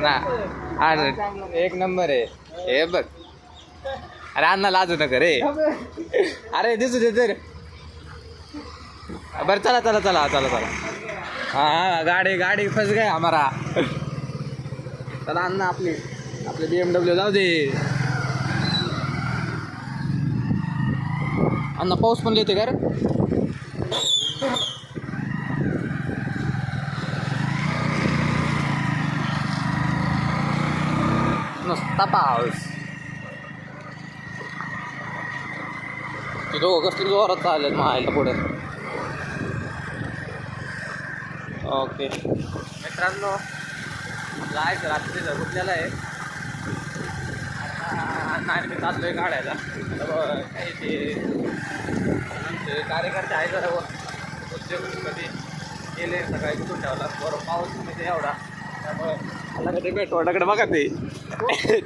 ना. एक नंबर आहे. हे बघ. अरे अण्णा लाजू नका रे. अरे दिसू दे तर. बरं चला चला चला चला चला. हा गाडी गाडी फस गाय हमारा. चला अण्णा आपली आपले बी एमडब्ल्यू जाऊ दे. अण्णा पाऊस पण येते का रे? नुसता पाऊस ते दोघं कसली जोरात चाललेत मायला पुढे. ओके. मित्रांनो जायचं रात्री कुठल्याला आहे. आता नाही मी चाललोय काढायला तर काही ते? आमचे कार्यकर्ते आहे जरा वर. उद्योग कधी गेले सकाळी कुठून ठेवला. बरं पाऊस म्हणजे एवढा. त्यामुळं मला कधी बघा ते.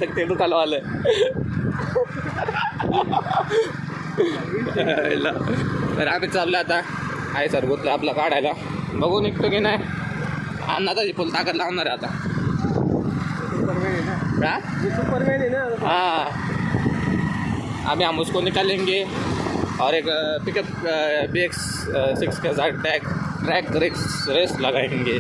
तर ते दुकान आलं तर आम्ही चाललो आता. आहे सर बोलतो आपला काढायला. बघू निघतो की नाही. अण्णा तशी फुल ताकद लावणार आहे आता. हा? आम्ही आहे हाँ अभी हम उसको निकालेंगे और एक पिकअप बी एक्स सिक्स के साथ ट्रैक ट्रैक रेस रेस लगाएंगे.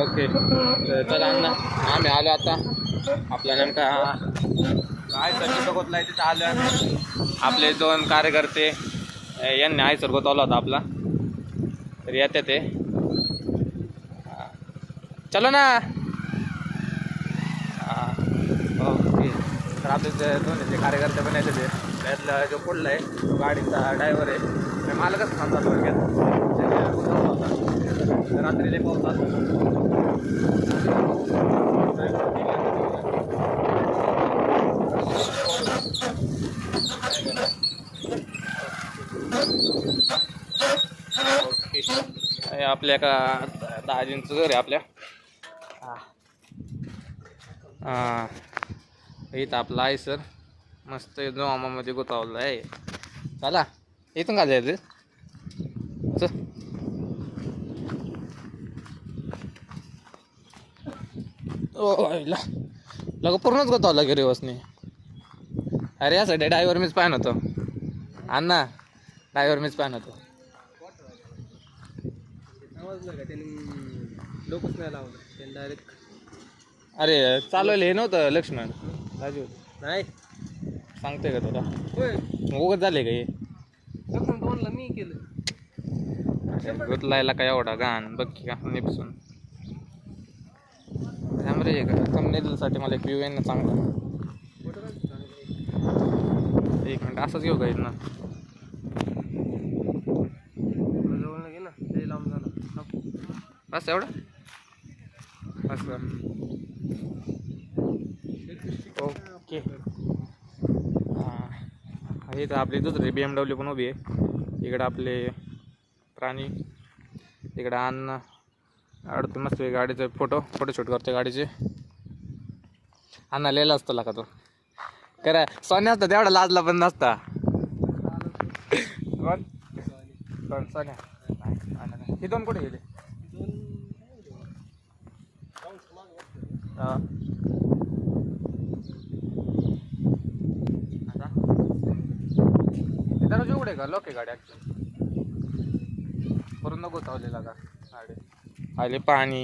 ओके. चला अण्णा. आम्ही आलो आता. आपला नेमका काय सर सरगोतला तिथं आलं आपले दोन कार्यकर्ते. यांनी सर गोतावला होता आपला. तर येते ते. चला चलो ना ओके हो, तर आपले जे दोन जे कार्यकर्ते पण येते ते. त्यातला जो पुढला आहे तो गाडीचा ड्रायव्हर आहे. मी मालकच थांबतात थोडक्यात रात्रीला रात्री लई पाऊस आला ओके हे आपल्या का दाजींचं घर आहे आपल्या. हा. हा. इथं आपलं आहे सर. मस्त जोमामध्ये गोतावलं आहे. चला इथून का जायचं. चल. लग पूर्णच गोतावला की रिवर्सने अरे यासाठी ड्रायव्हर मीच पाहन होतो. अण्णा ड्रायव्हर मीच पाहन होतो. समजलं का? त्यांनी लोकच नाही लावलं. त्यांनी डायरेक्ट अरे चालवलं हे नव्हतं लक्ष्मण. राजू. नाही. सांगते का तुला? होय. उगत झाले का हे? लग्न दोनला मी केलं. गुतलायला काय एवढा गाण बघ की का निपसून. थांब रे कमनेलसाठी मला एक व्ह्यू आहे ना चांगलं. एक मिनिट असंच घेऊ का इथनं थोडं जवळ घे ना ते लांब झालं बस एवढं? कर. ओके. हां इथं आपली दुसरी बी एम डब्ल्यू पण उभी आहे. इकडं आपले प्राणी इकडं अन्न अडतो मस्त गाडीचे फोटो फोटोशूट करते गाडीचे. अण्णा लिहिला असतो का तो. करा सोन्या असतं तेवढा लाजला पण नसता. कोण? सोन्या. हे दोन कुठे गेले? हा. दरवाजे उघडे का? लोक आहे गाडी ॲक्च्युली करून नको चावलेला का गाडी. आले पाणी.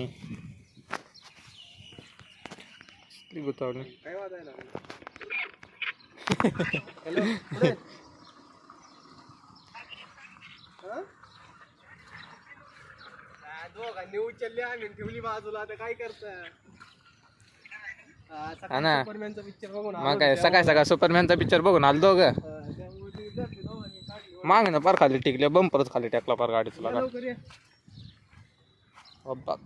गुतावली काय वाजायला दोघांनी उचलली आम्ही ठेवली बाजूला. आता काय करता हा ना. सुपरमॅनचा पिक्चर बघून मग काय सकाळ सकाळ सुपरमॅनचा पिक्चर बघून आलो दोघं. माग ना पार खाली टिकले बंपरच खाली टाकला पार गाडीचा या लागा लवकर ये. बघ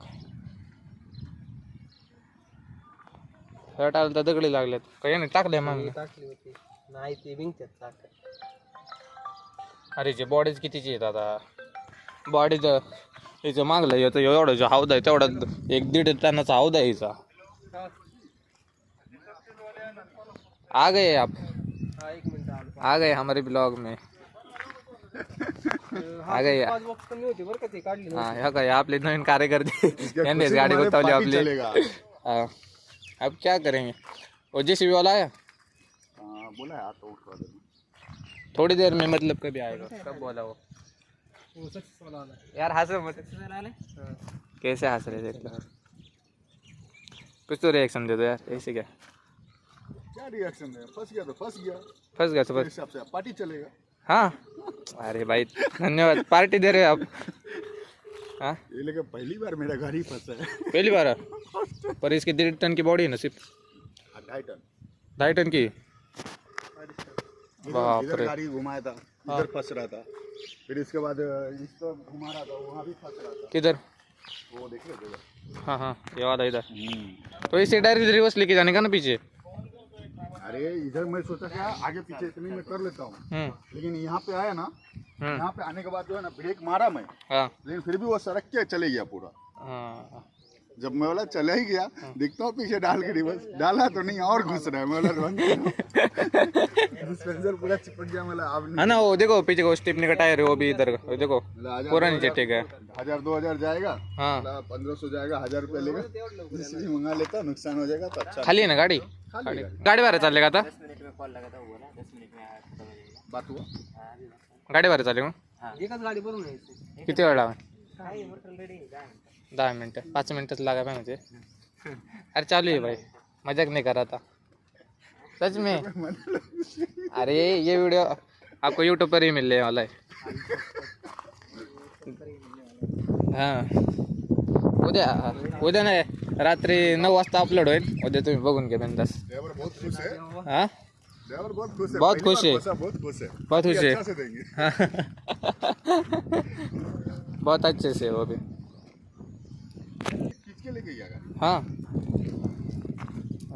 शर्ट आलं तर दगडी लागल्यात काही नाही टाकले मग. टाकली होती. नाही ते विंगतात चाक अरे जे बॉडीज कितीची आहेत आता? बॉडीच हिचं मागलं येतं एवढं जो हौदा आहे तेवढा एक दीड टनाचा हौदा आहे हिचा. आ गए आप हा आ गए हमारे ब्लॉग में. आ गए हा ह्या काय आपले नवीन कार्यकर्ते यांनीच गाडी गुतवली आपली. हाँ। अब क्या करेंगे? वो जेसीबी वाला आया बोला है आता उठवा दे थोड़ी देर में मतलब कभी आएगा। कब बोला वो? हो यार हंसो मत कैसे हंस रहे देख लो। कुछ तो रिएक्शन दे दो यार ऐसे क्या? क्या रिएक्शन है? फंस गया तो फंस गया। फंस गया तो बस हिसाब से पार्टी चलेगा। हाँ। अरे भाई धन्यवाद। पार्टी दे रहे हो आप। हाँ? ये लेकिन पहली बार मेरा गाड़ी फंसा है। पहली बार? पर इसकी डेढ़ टन की बॉडी है ना सिर्फ़? ढाई टन। ढाई टन की? बाप रे। गाड़ी घुमाया था इधर फंस रहा था। फिर इसके बाद इसको घुमा रहा था वहाँ भी फंस रहा था। किधर? वो देख रहे थे हाँ हाँ ये वाला इधर। तो इसे डायरेक्ट रिवर्स लेके जाने का ना पीछे? अरे इधर मैं सोचा क्या आगे पीछे इतनी मैं कर लेता हूँ। लेकिन यहाँ पे आया ना यहाँ पे आने के बाद जो है ना ब्रेक मारा मैं। लेकिन फिर भी वो सड़क के चले गया पूरा। हाँ। जब मैं बोला चला ही गया दिखता हूँ पीछे डाल के रिवर्स। डाला तो नहीं और घुस रहा है मैं बोला पूरा चिपक गया मतलब अब नहीं। हाँ ना वो देखो पीछे को स्टिपनी का टायर है वो भी इधर देखो पूरा नीचे टेक है। हज़ार दो हज़ार जाएगा। हाँ। पंद्रह सौ जाएगा हज़ार रुपया लेगा। इसलिए मंगा लेता नुकसान हो जाएगा तो अच्छा। खाली है ना गाडी? गाडी भाडं चालले का आता बात हुआ? गाडी भाडं चालले मग एकच गाडी किती वेळ दहा मिनटं पाच मिनटच लागा पाहिजे अरे चालू आहे भाई. मज़ाक नहीं कर रहा था सच में. अरे ये वीडियो आपको यूट्यूब पर ही मिलने वाला है. हाँ उद्या उद्या नाही रात्री नऊ वाजता अपलोड होईल. उद्या तुम्ही बघून घ्या बिंदास. बहुत खुश है? हाँ बहुत खुश है बहुत खुश है। फंसा, बहुत खुश है बहुत खुश ये है। अच्छा से देंगे. बहुत अच्छे से वो भी खींच के लेके गया गाड़ी हाँ।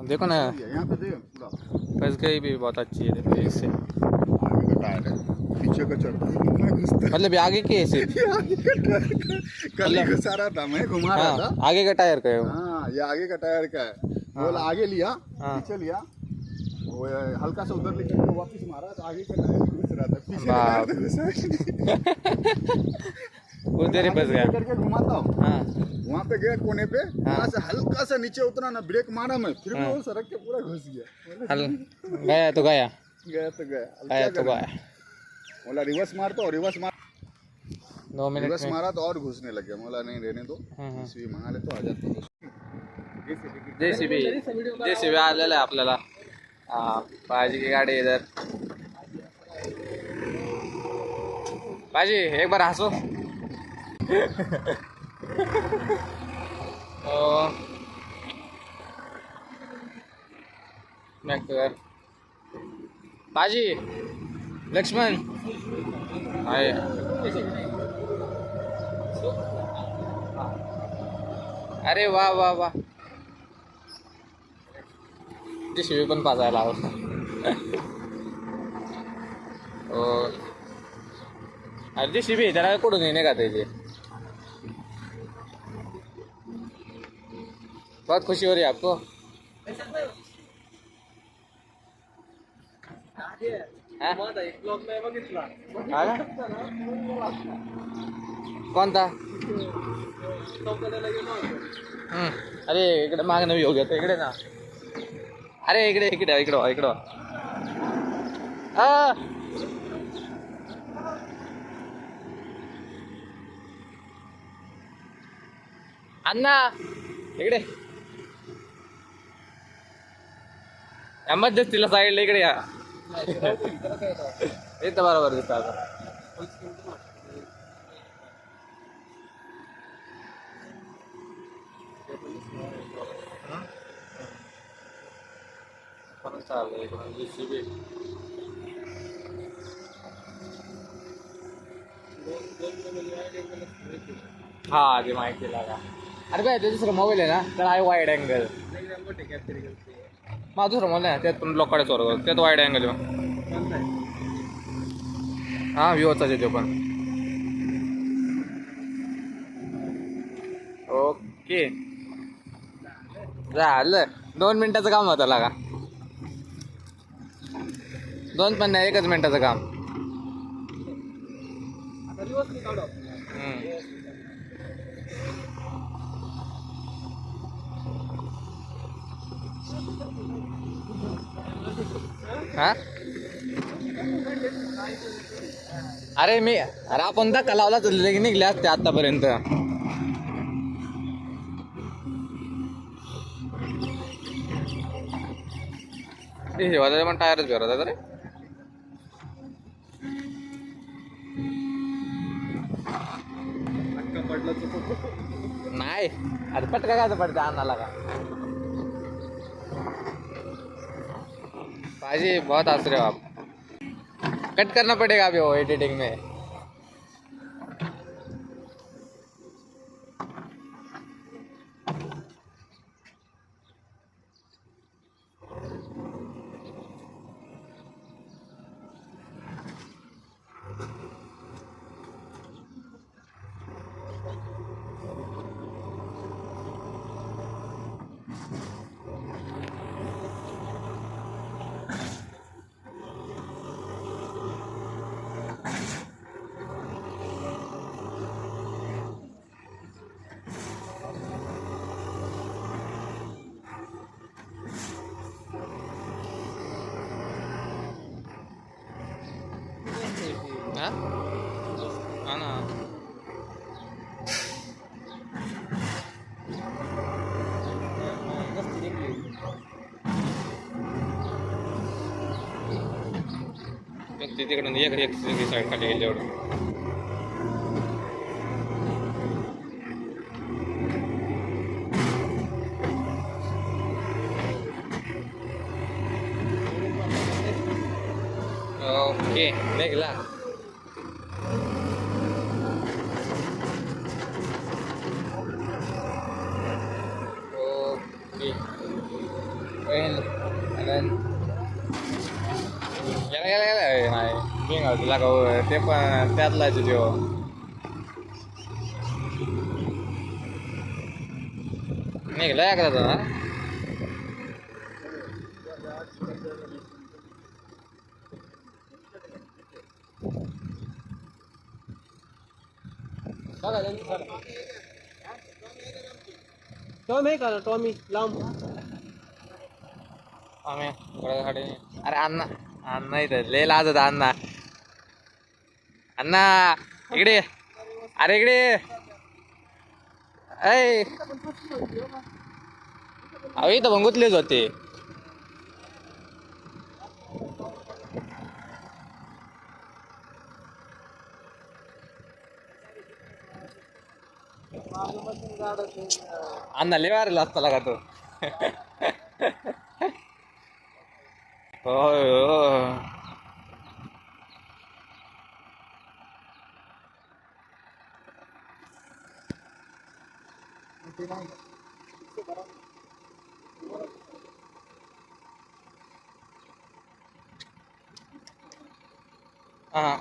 देखो ना। यहाँ पे फंस गई भी बहुत अच्छी है देखो इससे है पीछे का चढ़ता है मतलब आगे की है है ही घुसा रहा था मैं घुमा रहा था। हाँ आगे का टायर का है हाँ ये आगे का टायर का है। वो वाला आगे लिया हाँ। पीछे लिया। वो हल्का सा उधर लेकर वापस मारा तो आगे का टायर घुस रहा था पीछे तो ही। उधर ही फंस गया करके घुमाता हूँ। हाँ। वहाँ पे गया कोने पे वहाँ से हल्का सा नीचे उतरा ना ब्रेक मारा मैं फिर हाँ। वो सड़क के पूरा घुस गया। गया तो गया। गया तो गया। गया तो गया। बोला रिवर्स मारता और रिवर्स मार दो मिनट रिवर्स मारा तो और घुसने लग गया। बोला नहीं रहने दो. इसलिए मंगा हज़ार तो जेसीबी जेसीबी आलेला आहे आपल्याला। हा भाजी की गाडी इधर। भाजी एक बार हसो। हो. ओ back to there. भाजी लक्ष्मण. आहे अरे वा वा वा. ती शिवी पण पाजायला हवं. हो. अरे ती शिवी त्याला कुठून येणे का त्याची? बहुत खुशी हो रही है आपको। कोणता अरे इकडे मागणं हो योग घेतो इकडे ना। अरे इकडे इकडे इकडं इकडं। हा। अण्णा इकडे। या मध्यस्थीला साईडला इकडे या. इथं बरोबर दिसतं आता. चाललंय इकडून. हा ते माहिती लागा. अरे काय ते दुसरं मोबाईल आहे ना तर आहे वाईड अँगल माझं समोर आहे त्यात पण लोकाडे चोर त्यात वाईट अँगल हां विवोचा येतो पण. ओके. झालं. दोन मिनटाचं काम होतं लागा. दोन पण नाही एकच मिनटाचं काम. हा? अरे मी अरे आपण धक्का लावला तर लगे निघले असते आतापर्यंत. हे पण टायरच फिरत रे. नाही अरे पटका काय पडते? अन्नाला का? भाजी बहुत हंस रहे हो आप। कट करना पड़ेगा अभी वो एडिटिंग में हा हा ना नसती निघली एक ते तिकडून एक एक साईड खाली गेली एवढं ओके निघला ओके Well, and then गेला गेला गेला ए, नाही मी घाल तुला का ते पण त्यातलाच आहे त्यो निघला एकदा तो ना बघा त्यांनी सर टॉमी आहे का टॉमी लांब आम्ही घोड्यासाठी अरे अण्णा अण्णा इथं लय लाजत अण्णा अण्णा इकडे अरे इकडे ये. ऐ अहो इथं पण गुतलेच होते अण्णा लय वारेला असता का तो होय होय. Uh,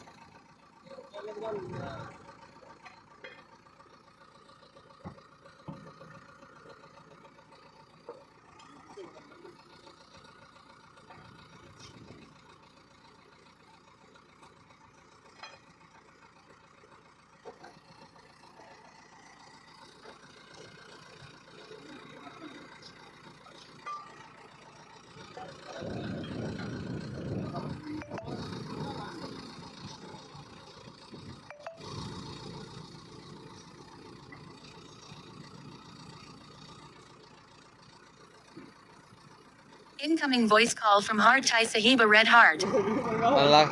voice call from Hard Thai Sahiba Red Heart. मला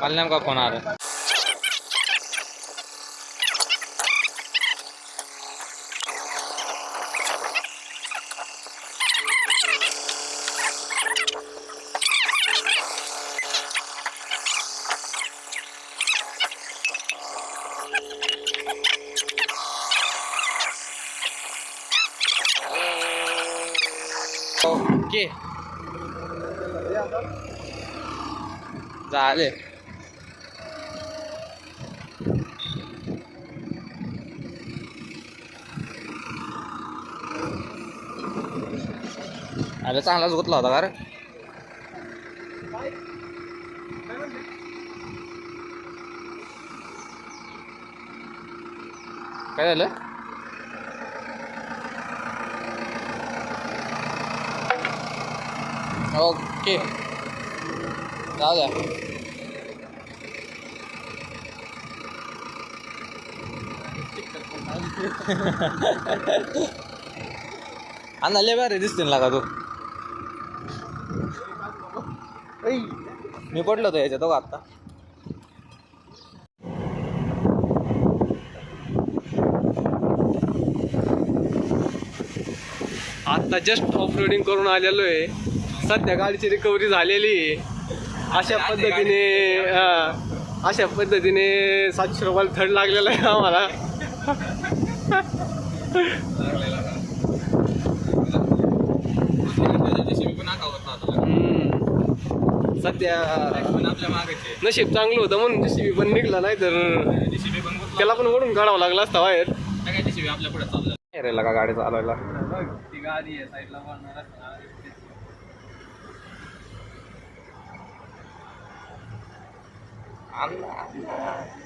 मला नेमका फोन आला ओके เลย अरे चांगलाच गुतला होता का रे काय झालं ओके जाऊ द्या अण्णा लय भारी दिसतील ना का तू? मी पडलो होतो याच्यात का आत्ता आता जस्ट ऑफ रोडिंग करून आलेलो आहे सध्या गाडीची रिकव्हरी झालेली आहे. अशा पद्धतीने अशा पद्धतीने सातशे रुपयाला थर्ड लागलेला आहे आम्हाला. सध्या आपल्या मागायचे नशीब चांगलं होतं म्हणून जेसीबी पण निघला नाही तर त्याला पण ओढून काढावं लागला असता बाहेर. आपल्या पुढे चाललं रे का गाडी चालवायला? ती गाडी आहे साईडला अण्णा.